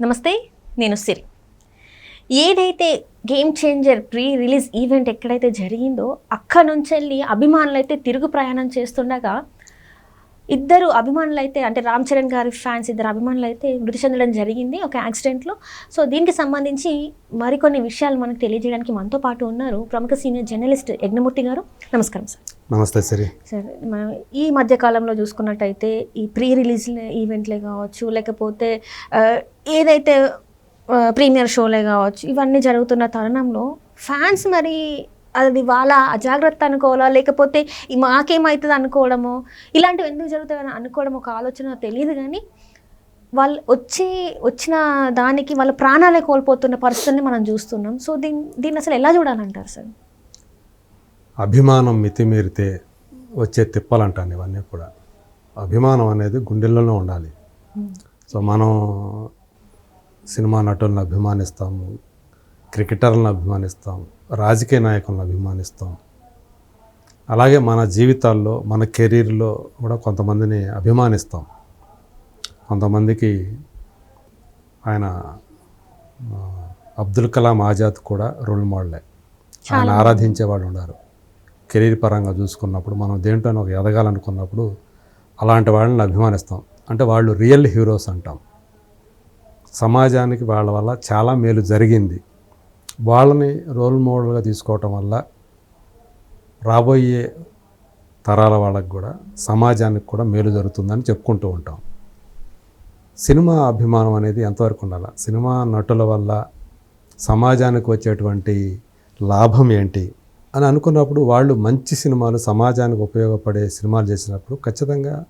నమస్తే నేను సిరి. ఏదైతే game changer pre release event ఎక్కడైతే జరిగిందో అక్కడ నుంచి వెళ్ళి అభిమానులు అయితే తిరుగు ప్రయాణం చేస్తుండగా ఇద్దరు అభిమానులు అయితే అంటే రామ్ చరణ్ గారి ఫ్యాన్స్ ఇద్దరు అభిమానులు అయితే మృతి చెందడం జరిగింది ఒక యాక్సిడెంట్లో. సో దీనికి సంబంధించి మరికొన్ని విషయాలు మనకు తెలియజేయడానికి మనతో పాటు ఉన్నారు ప్రముఖ సీనియర్ జర్నలిస్ట్ యజ్ఞమూర్తి గారు. నమస్కారం సార్. నమస్తే సిరి. సరే మనం ఈ మధ్య కాలంలో చూసుకున్నట్టయితే ఈ ప్రీ రిలీజ్ ఈవెంట్లే కావచ్చు లేకపోతే ఏదైతే ప్రీమియర్ షోలే కావచ్చు ఇవన్నీ జరుగుతున్న తరుణంలో ఫ్యాన్స్ మరి అది వాళ్ళ అజాగ్రత్త అనుకోవాలా? లేకపోతే మాకేమవుతుంది అనుకోవడమో? ఇలాంటివి ఎందుకు జరుగుతాయని అనుకోవడం ఒక ఆలోచన తెలియదు కానీ వాళ్ళు వచ్చి వచ్చిన దానికి వాళ్ళ ప్రాణాలే కోల్పోతున్న పరిస్థితిని మనం చూస్తున్నాం. సో దీన్ని దీన్ని అసలు ఎలా చూడాలంటారు సార్? అభిమానం మితిమీరితే వచ్చే తిప్పలంటాను ఇవన్నీ కూడా. అభిమానం అనేది గుండెల్లోనే ఉండాలి. సో మనం సినిమా నటులను అభిమానిస్తాము. క్రికెటర్లను అభిమానిస్తాం రాజకీయ నాయకులను అభిమానిస్తాం. అలాగే మన జీవితాల్లో మన కెరీర్లో కూడా కొంతమందిని అభిమానిస్తాం. కొంతమందికి ఆయన అబ్దుల్ కలాం ఆజాద్ కూడా రోల్ మోడలే. ఆయన ఆరాధించే వాళ్ళు ఉన్నారు. కెరీర్ పరంగా చూసుకున్నప్పుడు మనం దేంట్లోనో ఒక ఎదగాలనుకున్నప్పుడు అలాంటి వాళ్ళని అభిమానిస్తాం. అంటే వాళ్ళు రియల్ హీరోస్ అంటాం. సమాజానికి వాళ్ళ వల్ల చాలా మేలు జరిగింది. వాళ్ళని రోల్ మోడల్గా తీసుకోవటం వల్ల రాబోయే తరాల వాళ్ళకు కూడా సమాజానికి కూడా మేలు జరుగుతుందని చెప్పుకుంటూ ఉంటాం. సినిమా అభిమానం అనేది ఎంతవరకు ఉండాలి? సినిమా నటుల వల్ల సమాజానికి వచ్చేటువంటి లాభం ఏంటి? అని అనుకున్నప్పుడు వాళ్ళు మంచి సినిమాలు సమాజానికి ఉపయోగపడే సినిమాలు చేసినప్పుడు ఖచ్చితంగా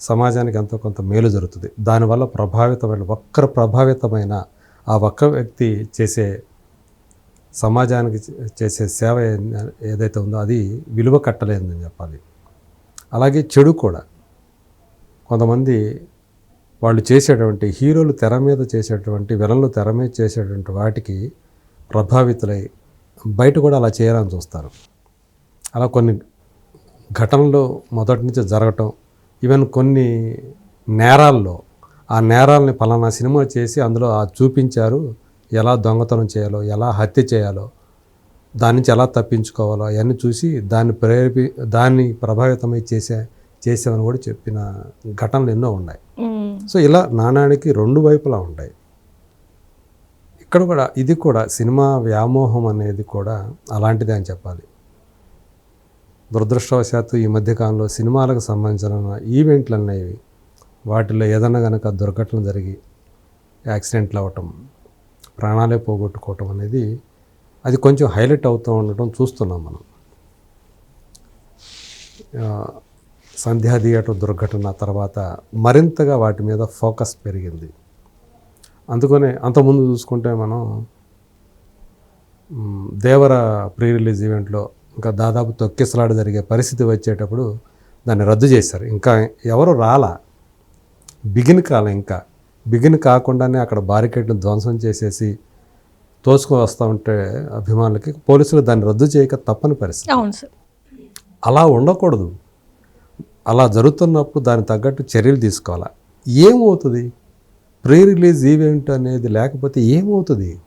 సమాజానికి ఎంతో కొంత మేలు జరుగుతుంది. దానివల్ల ప్రభావితమైన ఒక్కరు ప్రభావితమైన ఆ ఒక్క వ్యక్తి చేసే సమాజానికి చేసే సేవ ఏదైతే ఉందో అది విలువ కట్టలేదని చెప్పాలి. అలాగే చెడు కూడా. కొంతమంది వాళ్ళు చేసేటువంటి హీరోలు తెర మీద చేసేటువంటి విలన్లు తెర మీద చేసేటువంటి వాటికి ప్రభావితులై బయట కూడా అలా చేయాలని చూస్తారు. అలా కొన్ని ఘటనలు మొదటి నుంచి జరగటం ఈవెన్ కొన్ని నేరాల్లో ఆ నేరాలని పలానా సినిమా చేసి అందులో ఆ చూపించారు ఎలా దొంగతనం చేయాలో ఎలా హత్య చేయాలో దాని నుంచి ఎలా తప్పించుకోవాలో అవన్నీ చూసి దాన్ని ప్రేరేపి దాన్ని ప్రభావితమై చేసే చేసామని కూడా చెప్పిన ఘటనలు ఎన్నో ఉన్నాయి. సో ఇలా నాణానికి రెండు వైపులా ఉంటాయి. ఇక్కడ కూడా ఇది కూడా సినిమా వ్యామోహం అనేది కూడా అలాంటిదే అని చెప్పాలి. దురదృష్టవశాత్తు ఈ మధ్యకాలంలో సినిమాలకు సంబంధించిన ఈవెంట్లు అనేవి వాటిలో ఏదన్నా కనుక దుర్ఘటన జరిగి యాక్సిడెంట్లు అవ్వటం ప్రాణాలే పోగొట్టుకోవటం అనేది అది కొంచెం హైలైట్ అవుతూ ఉండటం చూస్తున్నాం మనం. సంధ్యా థియేటర్ దుర్ఘటన తర్వాత మరింతగా వాటి మీద ఫోకస్ పెరిగింది. అందుకనే అంతకుముందు చూసుకుంటే మనం దేవర ప్రీ రిలీజ్ ఈవెంట్లో ఇంకా దాదాపు తొక్కిసలాట జరిగే పరిస్థితి వచ్చేటప్పుడు దాన్ని రద్దు చేశారు. ఇంకా ఎవరు రాలా? బిగిన్ కాలం ఇంకా. బిగిన్ కాకుండానే అక్కడ బారికేడ్ను ధ్వంసం చేసేసి తోసుకొని వస్తూ ఉంటే అభిమానులకి పోలీసులు దాన్ని రద్దు చేయక తప్పని పరిస్థితి. అవును సార్. అలా ఉండకూడదు. అలా జరుగుతున్నప్పుడు దానికి తగ్గట్టు చర్యలు తీసుకోవాలి? ఏమవుతుంది? ప్రీ రిలీజ్ ఈవెంట్ అనేది లేకపోతే ఏమవుతుంది?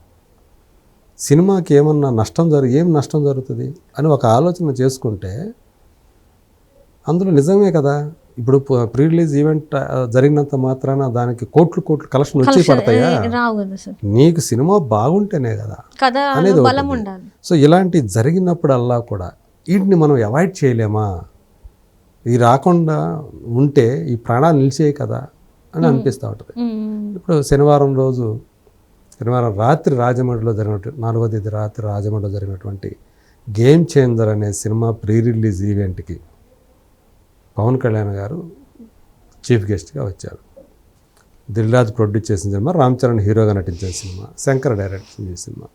సినిమాకి ఏమన్నా నష్టం జరుగు ఏం నష్టం జరుగుతుంది? అని ఒక ఆలోచన చేసుకుంటే అందులో నిజమే కదా? ఇప్పుడు ప్రీ రిలీజ్ ఈవెంట్ జరిగినంత మాత్రాన దానికి కోట్లు కోట్లు కలెక్షన్ వచ్చి పడతాయా? నీకు సినిమా బాగుంటేనే కదా. అనేది సో ఇలాంటి జరిగినప్పుడల్లా కూడా వీటిని మనం అవాయిడ్ చేయలేమా? ఇది రాకుండా ఉంటే ఈ ప్రాణాలు నిలిచేయి కదా అని అనిపిస్తూ ఉంటుంది. ఇప్పుడు శనివారం రోజు శనివారం రాత్రి రాజమండ్రిలో జరిగినటువంటి నాలుగో తేదీ రాత్రి రాజమండ్రిలో జరిగినటువంటి గేమ్ చేంజర్ అనే సినిమా ప్రీ రిలీజ్ ఈవెంట్కి పవన్ కళ్యాణ్ గారు చీఫ్ గెస్ట్గా వచ్చారు. దిల్రాజ్ ప్రొడ్యూస్ చేసిన సినిమా రామ్ చరణ్ హీరోగా నటించిన సినిమా శంకర్ డైరెక్ట్ చేసిన సినిమా.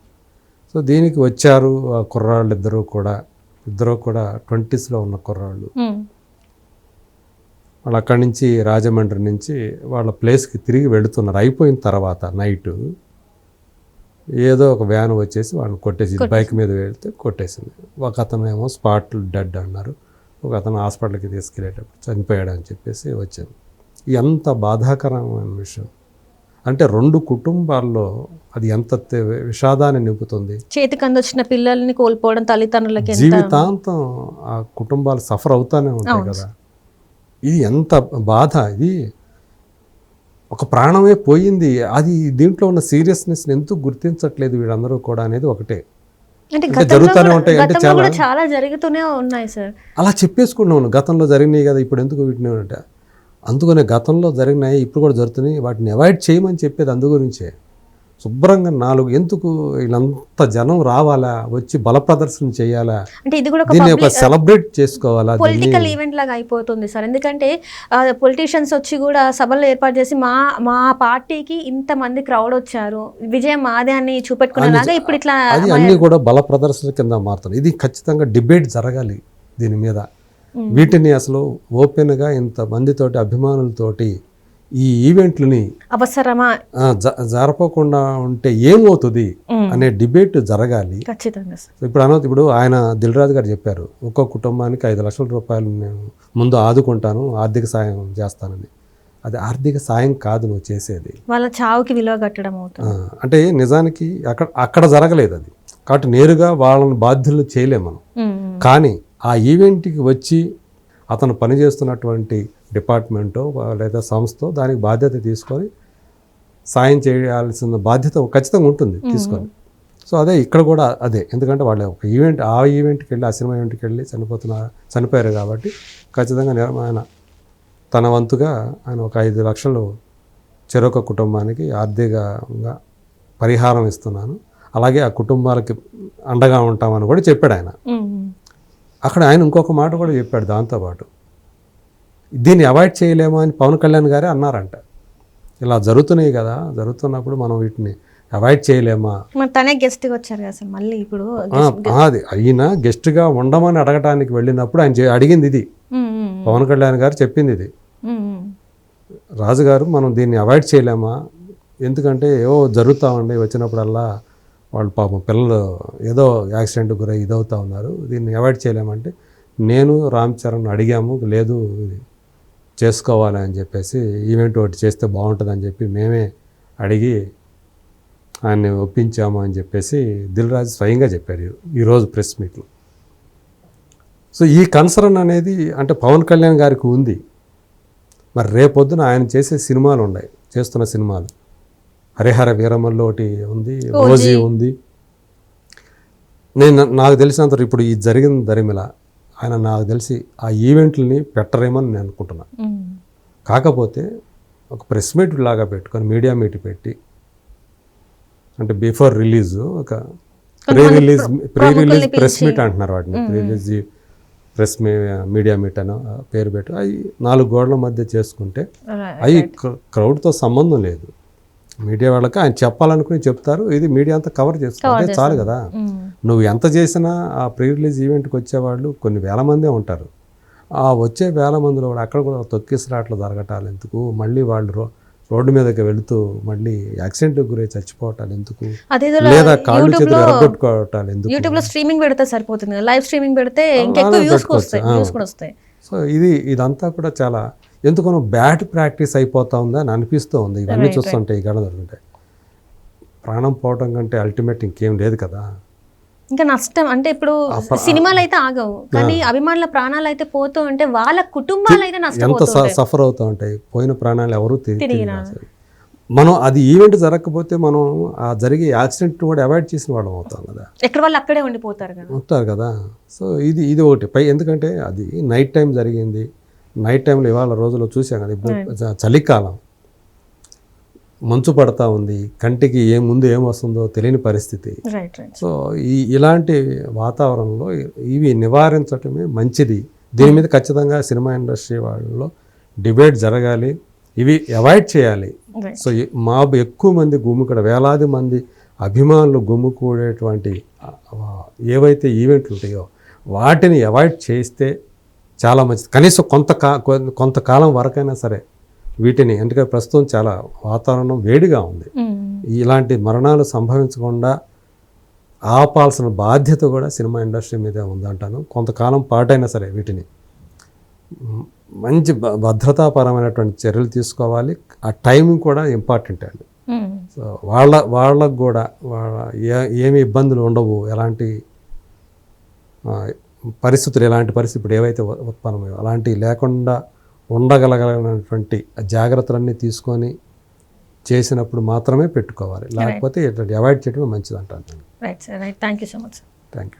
సో దీనికి వచ్చారు ఆ కుర్రాళ్ళు ఇద్దరు కూడా ఇద్దరు కూడా ట్వంటీస్లో ఉన్న కుర్రాళ్ళు. వాళ్ళు అక్కడి నుంచి రాజమండ్రి నుంచి వాళ్ళ ప్లేస్కి తిరిగి వెళుతున్నారు. అయిపోయిన తర్వాత నైట్ ఏదో ఒక వ్యాన్ వచ్చేసి వాళ్ళని కొట్టేసి బైక్ మీద వెళ్తే కొట్టేసింది. ఒక అతను ఏమో స్పాట్ డెడ్ అన్నారు. ఒక అతను హాస్పిటల్కి తీసుకెళ్ళేటప్పుడు చనిపోయాడు అని చెప్పేసి వచ్చాను ఎంత బాధాకరమైన విషయం. అంటే రెండు కుటుంబాల్లో అది ఎంత విషాదాన్ని నింపుతుంది? చేతికి అందొచ్చిన పిల్లల్ని కోల్పోవడం తల్లిదండ్రులకి జీవితాంతం ఆ కుటుంబాలు సఫర్ అవుతానే ఉంటాయి కదా. ఇది ఎంత బాధ ఇది. ఒక ప్రాణమే పోయింది. అది దీంట్లో ఉన్న సీరియస్నెస్ ఎందుకు గుర్తించట్లేదు వీళ్ళందరూ కూడా అనేది ఒకటే. అంటే జరుగుతూనే ఉంటాయి. అంటే చాలా జరుగుతూనే ఉన్నాయి సార్ అలా చెప్పేసుకున్నాను గతంలో జరిగినాయి కదా ఇప్పుడు ఎందుకు వీటిని అంటే. అందుకనే గతంలో జరిగినాయి ఇప్పుడు కూడా జరుగుతున్నాయి. వాటిని అవాయిడ్ చేయమని చెప్పేది అందు గురించే. శుభ్రంగా నాలుగు ఎందుకు వీళ్ళంత జనం రావాలా? వచ్చి బల ప్రదర్శన చేయాలా? అంటే ఇది కూడా దీన్ని ఒక సెలబ్రేట్ చేసుకోవాలా? పొలిటికల్ ఈవెంట్ లాగా అయిపోతుంది సార్. ఎందుకంటే పొలిటీషియన్స్ వచ్చి కూడా సభలు ఏర్పాటు చేసి మా మా పార్టీకి ఇంత మంది క్రౌడ్ వచ్చారు. విజయం మాదే అని చూపెట్టుకునేలాగా ఇప్పుడు ఇట్లా అది అన్నీ కూడా బల ప్రదర్శన కింద మారుతుంది. ఇది ఖచ్చితంగా డిబేట్ జరగాలి దీని మీద. వీటిని అసలు ఓపెన్గా ఇంత మందితోటి అభిమానులతోటి ఈ ఈవెంట్లని అవసరమా? జరపకుండా ఉంటే ఏమవుతుంది. అనే డిబేట్ జరగాలి. ఖచ్చితంగా ఇప్పుడు అనవద్దు ఇప్పుడు ఆయన దిల్రాజు గారు చెప్పారు ఒక్కో కుటుంబానికి ఐదు లక్షల రూపాయలు నేను ముందు ఆదుకుంటాను ఆర్థిక సాయం చేస్తానని. అది ఆర్థిక సాయం కాదు నువ్వు చేసేది. వాళ్ళ చావుకి విలువ కట్టడం అంటే నిజానికి అక్కడ అక్కడ జరగలేదు అది. కాబట్టి నేరుగా వాళ్ళని బాధ్యులు చేయలేము మనం. కానీ ఆ ఈవెంట్కి వచ్చి అతను పనిచేస్తున్నటువంటి డిపార్ట్మెంటో లేదా సంస్థ దానికి బాధ్యత తీసుకొని సాయం చేయాల్సిన బాధ్యత ఖచ్చితంగా ఉంటుంది తీసుకొని. సో అదే ఇక్కడ కూడా అదే. ఎందుకంటే వాళ్ళు ఒక ఈవెంట్ ఆ ఈవెంట్కి వెళ్ళి ఆ సినిమా ఈవెంట్కి వెళ్ళి చనిపోతున్న చనిపోయారు కాబట్టి ఖచ్చితంగా ఆయన తన వంతుగా ఆయన ఒక ఐదు లక్షలు చెరొక కుటుంబానికి ఆర్థికంగా పరిహారం ఇస్తున్నాను. అలాగే ఆ కుటుంబాలకి అండగా ఉంటామని కూడా చెప్పాడు ఆయన. అక్కడ ఆయన ఇంకొక మాట కూడా చెప్పాడు దాంతోపాటు. దీన్ని అవాయిడ్ చేయలేమా అని పవన్ కళ్యాణ్ గారే అన్నారంట. ఇలా జరుగుతున్నాయి కదా జరుగుతున్నప్పుడు మనం వీటిని అవాయిడ్ చేయలేమా? తనే గెస్ట్గా వచ్చారు కదా సార్ మళ్ళీ ఇప్పుడు అది అయినా గెస్ట్గా ఉండమని అడగటానికి వెళ్ళినప్పుడు ఆయన అడిగింది ఇది. పవన్ కళ్యాణ్ గారు చెప్పింది ఇది. రాజుగారు మనం దీన్ని అవాయిడ్ చేయలేమా? ఎందుకంటే ఏవో జరుగుతూ ఉండి వచ్చినప్పుడల్లా వాళ్ళు పాపం పిల్లలు ఏదో యాక్సిడెంట్ గురై ఇదవుతా ఉన్నారు. దీన్ని అవాయిడ్ చేయలేమంటే నేను రామ్ చరణ్ అడిగాము లేదు ఇది చేసుకోవాలి అని చెప్పేసి ఈవెంట్ ఒకటి చేస్తే బాగుంటుందని చెప్పి మేమే అడిగి ఆయన్ని ఒప్పించాము అని చెప్పేసి దిల్ రాజు స్వయంగా చెప్పారు ఈరోజు ప్రెస్ మీట్లో. సో ఈ కన్సర్న్ అనేది అంటే పవన్ కళ్యాణ్ గారికి ఉంది. మరి రేపొద్దున ఆయన చేసే సినిమాలు ఉన్నాయి చేస్తున్న సినిమాలు. హరిహర వీరమల్లో ఒకటి ఉంది ఓజీ ఉంది. నేను నాకు తెలిసినంత ఇప్పుడు ఈ జరిగిన దరిమిల ఆయన నాకు తెలిసి ఆ ఈవెంట్లని పెట్టరేమని నేను అనుకుంటున్నా. మ్మ్. కాకపోతే ఒక ప్రెస్ మీట్ లాగా పెట్టుకొని మీడియా మీట్ పెట్టి అంటే బిఫోర్ రిలీజ్ ఒక pre release pre release press meet అంటున్నారు వాటిని. Pre release press media meet అని పేరు పెట్టి. అవి నాలుగు గోడల మధ్య చేసుకుంటే. అవి క్రౌడ్తో సంబంధం లేదు. మీడియా వాళ్ళకి ఆయన చెప్పాలనుకుని చెప్తారు. ఇది మీడియా అంతా కవర్ చేస్తారు అదే చాలు కదా. నువ్వు ఎంత చేసినా ఆ ప్రీ రిలీజ్ ఈవెంట్కి వచ్చేవాళ్ళు కొన్ని వేల మందే ఉంటారు. ఆ వచ్చే వేల మందిలో కూడా అక్కడ కూడా తొక్కిసలాట్లు జరగటాలు ఎందుకు? మళ్ళీ వాళ్ళు రోడ్డు మీదకి వెళుతూ మళ్ళీ యాక్సిడెంట్ గురై చచ్చిపోవటాలు ఎందుకు? లేదా కాళ్ళు చేతులు ఎరగొట్టుకోవటాలు ఎందుకు? యూట్యూబ్లో స్ట్రీమింగ్ పెడితే సరిపోతుంది లైవ్ స్ట్రీమింగ్ పెడితే వ్యూస్. వస్తాయి. వ్యూస్ కూడా వస్తాయి. సో ఇది ఇదంతా కూడా చాలా ఎందుకనో బ్యాడ్ ప్రాక్టీస్ అయిపోతా ఉందా అని అనిపిస్తూ ఉంది. ఇవన్నీ చూస్తుంటే ఈ జరుగుతుంటే ప్రాణం పోవటం కంటే అల్టిమేట్ ఇంకేం లేదు కదా. ఇంకా నష్టం అంటే ఇప్పుడు సినిమాలు అయితే ఆగవు. కానీ అభిమానుల ప్రాణాలు అయితే పోతూ ఉంటే వాళ్ళ కుటుంబాలు అయితే ఎంత సఫర్ అవుతూ ఉంటాయి. పోయిన ప్రాణాలు ఎవరు. మనం అది ఈవెంట్ జరగకపోతే మనం ఆ జరిగే యాక్సిడెంట్ కూడా అవాయిడ్ చేసిన వాళ్ళం అవుతాం కదా. ఎక్కడ వాళ్ళు అక్కడే ఉండిపోతారు కదా. ఉంటారు కదా. సో ఇది ఇది ఒకటి. పై ఎందుకంటే అది నైట్ టైం జరిగింది. నైట్ టైంలో ఇవాళ రోజుల్లో చూసాం కదా ఇప్పుడు చలికాలం. మంచు పడతా ఉంది కంటికి ఏం ముందు ఏం వస్తుందో తెలియని పరిస్థితి. సో ఈ ఇలాంటి వాతావరణంలో ఇవి నివారించటమే మంచిది. దీని మీద ఖచ్చితంగా సినిమా ఇండస్ట్రీ వాళ్ళలో డిబేట్ జరగాలి. ఇవి అవాయిడ్ చేయాలి. సో మాబ్ ఎక్కువ మంది గుమ్ముకూడ వేలాది మంది అభిమానులు గుమ్ముకూడేటువంటి ఆ, ఏవైతే ఈవెంట్లు ఉంటాయో వాటిని అవాయిడ్ చేస్తే చాలా మంచిది. కనీసం కొంత కొంతకాలం వరకైనా సరే వీటిని ఎందుకంటే ప్రస్తుతం చాలా వాతావరణం వేడిగా ఉంది. ఇలాంటి మరణాలు సంభవించకుండా ఆపాల్సిన బాధ్యత కూడా సినిమా ఇండస్ట్రీ మీదే ఉందంటాను. కొంతకాలం పాటైనా సరే వీటిని మంచి భద్రతాపరమైనటువంటి చర్యలు తీసుకోవాలి. ఆ టైమింగ్ కూడా ఇంపార్టెంట్ అండి. సో వాళ్ళ వాళ్ళకు కూడా వాళ్ళ ఏమి ఇబ్బందులు ఉండవు. ఎలాంటి పరిస్థితులు ఎలాంటి పరిస్థితి ఇప్పుడు ఏవైతే ఉత్పన్నమయ్యో అలాంటివి లేకుండా ఉండగలగలిగినటువంటి జాగ్రత్తలన్నీ తీసుకొని చేసినప్పుడు మాత్రమే పెట్టుకోవాలి. లేకపోతే ఇట్లాంటి అవాయిడ్ చేయడమే మంచిది అంటాను right sir right thank you so much sir thank you